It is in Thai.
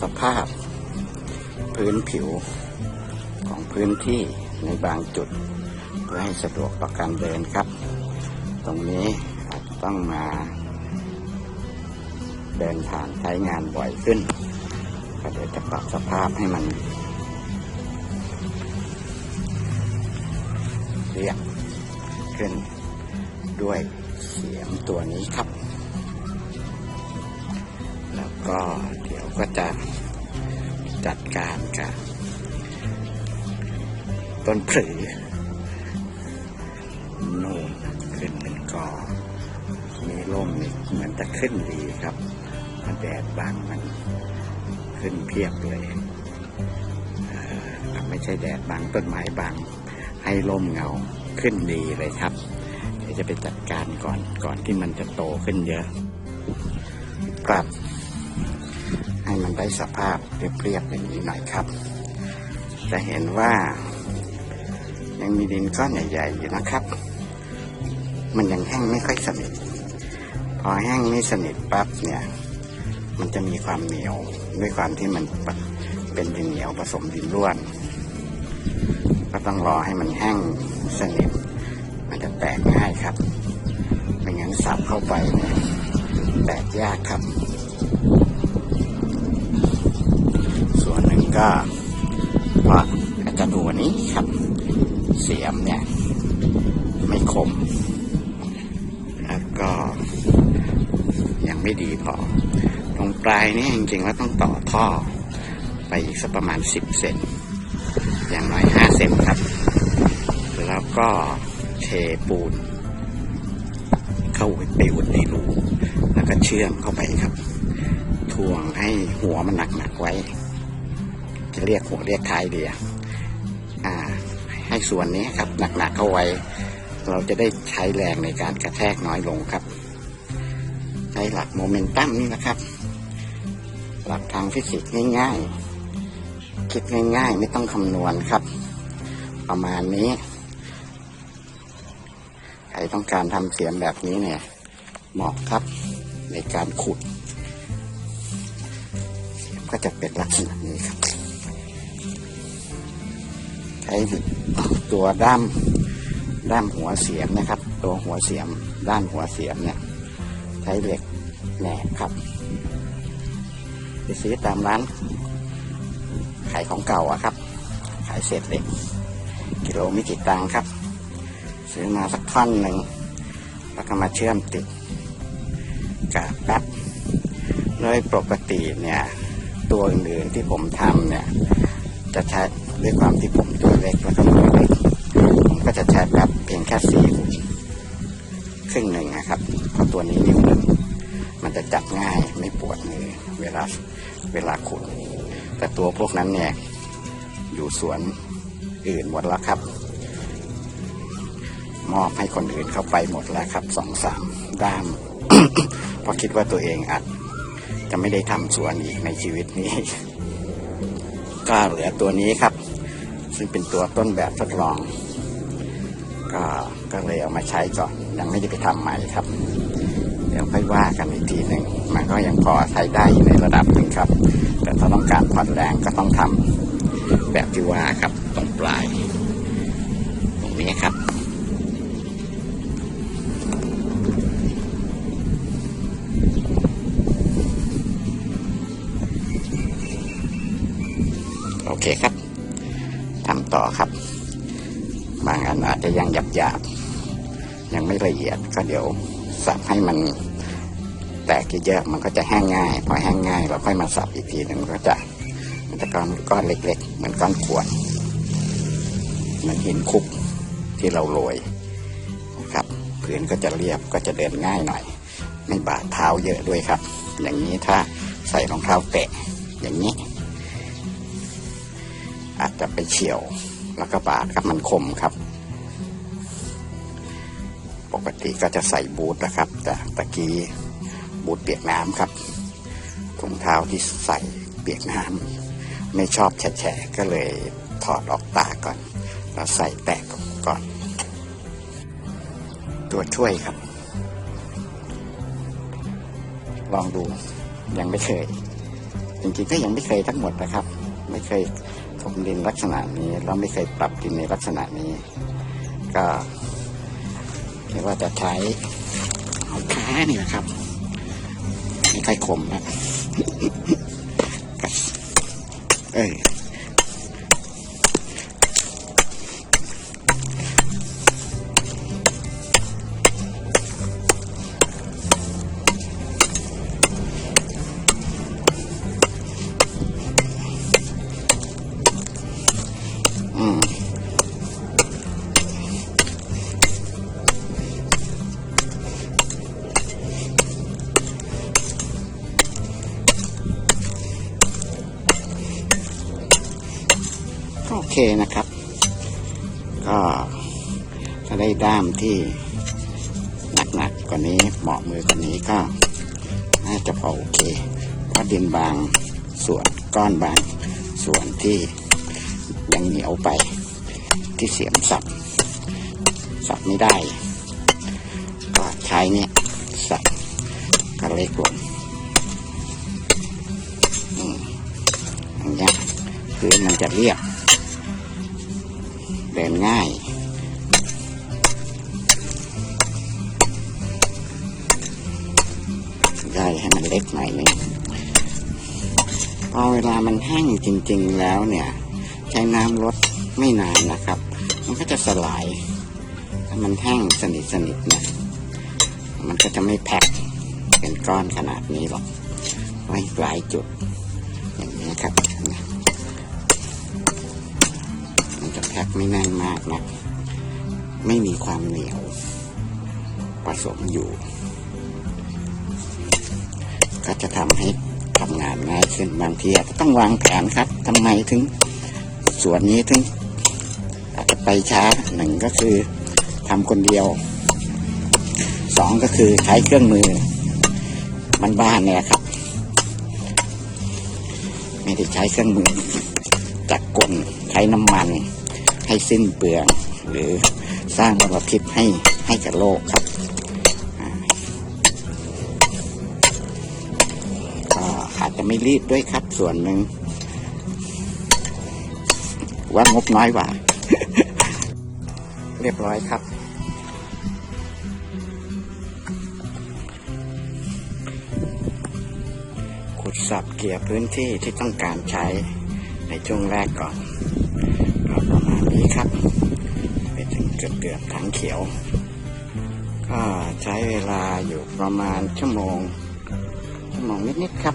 สภาพ พื้นผิวของพื้นที่ในบางจุด เพื่อให้สะดวกต่อการเดินครับ ตรงนี้อาจต้องมา เดินผ่านใช้งานบ่อยขึ้นก็เดี๋ยวจะปรับสภาพให้มันเรียบขึ้นด้วยเสียมตัวนี้ครับ แล้วก็เดี๋ยวก็จะจัดการกับต้นผือนูนขึ้นเป็นกอมีร่มนี่เหมือนจะขึ้นดีครับแดดบังมันขึ้นเพียบเลยเไม่ใช่แดดบังต้นไม้บังให้ร่มเงาขึ้นดีเลยครับเดี๋ยวจะไปจัดการก่อนก่อนที่มันจะโตขึ้นเยอะปรับ ได้สภาพเรียบๆอย่างนี้หน่อยครับ จะเห็นว่า ยังมีดินก้อนใหญ่ๆอยู่นะครับ มันยังแห้งไม่ค่อยสนิท พอแห้งไม่สนิทปั๊บเนี่ย มันจะมีความเหนียวด้วยความที่มันเป็นดินเหนียวผสมดินร่วน ก็ต้องรอให้มันแห้งสนิท มันจะแตกง่ายครับไม่งั้นสับเข้าไปแตกยากครับ ก็พระอาจารย์ดูวันนี้ครับ เสียมเนี่ย ไม่คม แล้วก็ยังไม่ดีพอ ตรงปลายนี่จริงๆแล้วต้องต่อท่อ ไปอีกสักประมาณ 10 เซนอย่างน้อย 5 เซนครับ แล้วก็เทปูน เข้าไปอุดในรูแล้วก็เชื่อมเข้าไปครับ ทวงให้หัวมันหนักๆไว้ จะเรียกหัวเรียกท้ายเดียอ่า ให้ส่วนนี้ครับหนักๆเข้าไว้ เราจะได้ใช้แรงในการกระแทกน้อยลงครับ ใช้หลักโมเมนตัมนี่นะครับ หลักทางฟิสิกส์ง่าย ๆ คิดง่าย ๆ ไม่ต้องคำนวณครับ ประมาณนี้ใครต้องการทำเสียมแบบนี้เนี่ยเหมาะครับในการขุดเสียมก็จะเป็นลักษณะนี้ครับ ช้ตัวด้ามด้ามหัวเสียมนะครับ ตัวหัวเสียมด้านหัวเสียมเนี่ยใช้เหล็กแหนบครับไปซื้อตามร้านขายของเก่าอะครับ ขายเศษเหล็ก กิโลไม่กี่ตังค์ครับ ซื้อมาสักท่อนหนึ่งแล้วก็มาเชื่อมติดกับแป๊บโดยปกติเนี่ย ตัวอื่นๆที่ผมทำเนี่ย จะใช้ ด้วยความที่ผมตัวเล็กแล้วก็มือเล็กผมก็จะใช้แป๊บเพียงแค่สี่ครึ่งหนึ่งนะครับเพราะตัวนี้นิ้วหนึ่งมันจะจับง่ายไม่ปวดมือเวลาเวลาขุด แต่ตัวพวกนั้นเนี่ยอยู่สวนอื่นหมดแล้วครับ มอบให้คนอื่นเข้าไปหมดแล้วครับสองสามด้ามเพราะคิดว่าตัวเองอาจจะไม่ได้ทำสวนอีกในชีวิตนี้ ก็เหลือตัวนี้ครับ ซึ่งเป็นตัวต้นแบบทดลอง ก็ก็เลยเอามาใช้ก่อน ยังไม่ได้ไปทำใหม่ครับ เดี๋ยวค่อยว่ากันอีกทีหนึ่งมันก็ยังพอใช้ได้ในระดับหนึ่งครับ แต่ถ้าต้องการผ่อนแรงก็ต้องทำแบบที่ว่าครับตรงปลายตรงนี้ครับโอเคครับำต่อครับ บางอันอาจจะยังหยาบหยาบๆยังไม่ละเอียดก็เดี๋ยวสับให้มันแตกเยอะๆมันก็จะแห้งง่าย พอแห้งง่ายเราค่อยมาสับอีกทีหนึ่งก็จะมันจะก้อนก้อนเล็ก ๆ เหมือนก้อนขวดเหมือนหินคุกที่เราโรยนะครับพื้นก็จะเรียบก็จะเดินง่ายหน่อย ไม่บาดเท้าเยอะด้วยครับ อย่างนี้ถ้าใส่รองเท้าแตะอย่างนี้ อาจจะไปเฉียวแล้วก็บาดครับมันคมครับ ปกติก็จะใส่บูทนะครับ แต่ตะกี้บูทเปียกน้ำครับถุงเท้าที่ใส่เปียกน้ำไม่ชอบแฉะก็เลยถอดออกตาก่อน แล้วใส่แตกก่อน ตัวช่วยครับ ลองดูยังไม่เคยจริงๆก็ยังไม่เคยทั้งหมดนะครับ ไม่เคย ถมดินลักษณะนี้เราไม่เคยปรับดินในลักษณะนี้ ก็คิดว่าจะใช้เอาค้านี่นะครับไม่ค่อยคมนะเอ้ย นะครับ ก็ถ้าได้ด้ามที่หนักๆกว่านี้เหมาะมือกว่านี้ก็น่าจะพอโอเคเพราะดินบางส่วนก้อนบางส่วนที่ยังเหนียวไปที่เสียมสับ สับไม่ได้ ก็ใช้เนี่ยสับก็เล็กลงอืมอย่างเงี้ยคือมันจะเรียบ เดินง่ายย่อยให้มันเล็กหน่อยนึงพอเวลามันแห้งจริง ๆ แล้วเนี่ย ใช้น้ำลดไม่นานนะครับ มันก็จะสลาย ถ้ามันแห้งสนิทสนิทๆเนี่ย มันก็จะไม่แพ็คเป็นก้อนขนาดนี้หรอก ไว้หลายจุด อย่างนี้ครับ นะแพ็คไม่แน่นมากนะ ไม่มีความเหนียวผสมอยู่ ก็จะทำให้ทำงานง่ายขึ้นบางทีอาจจะต้องวางแผนครับทำไมถึงส่วนนี้ถึง อาจจะไปช้าหนึ่งก็คือทำคนเดียวสองก็คือใช้เครื่องมือ มันบ้านเนี่ยครับ ไม่ได้ใช้เครื่องมือจักรกลใช้น้ำมัน ให้สิ้นเปลือง หรือสร้างมลพิษให้ให้กับโลกครับอาก็อาจจะไม่รีบด้วยครับส่วนหนึ่งว่างบน้อยกว่า เรียบร้อยครับขุดสับเกี่ยพื้นที่ที่ต้องการใช้ในช่วงแรกก่อน นี้ครับไปถึงเกือบเกือบถังเขียว ก็ใช้เวลาอยู่ประมาณชั่วโมง ชั่วโมงนิดๆครับ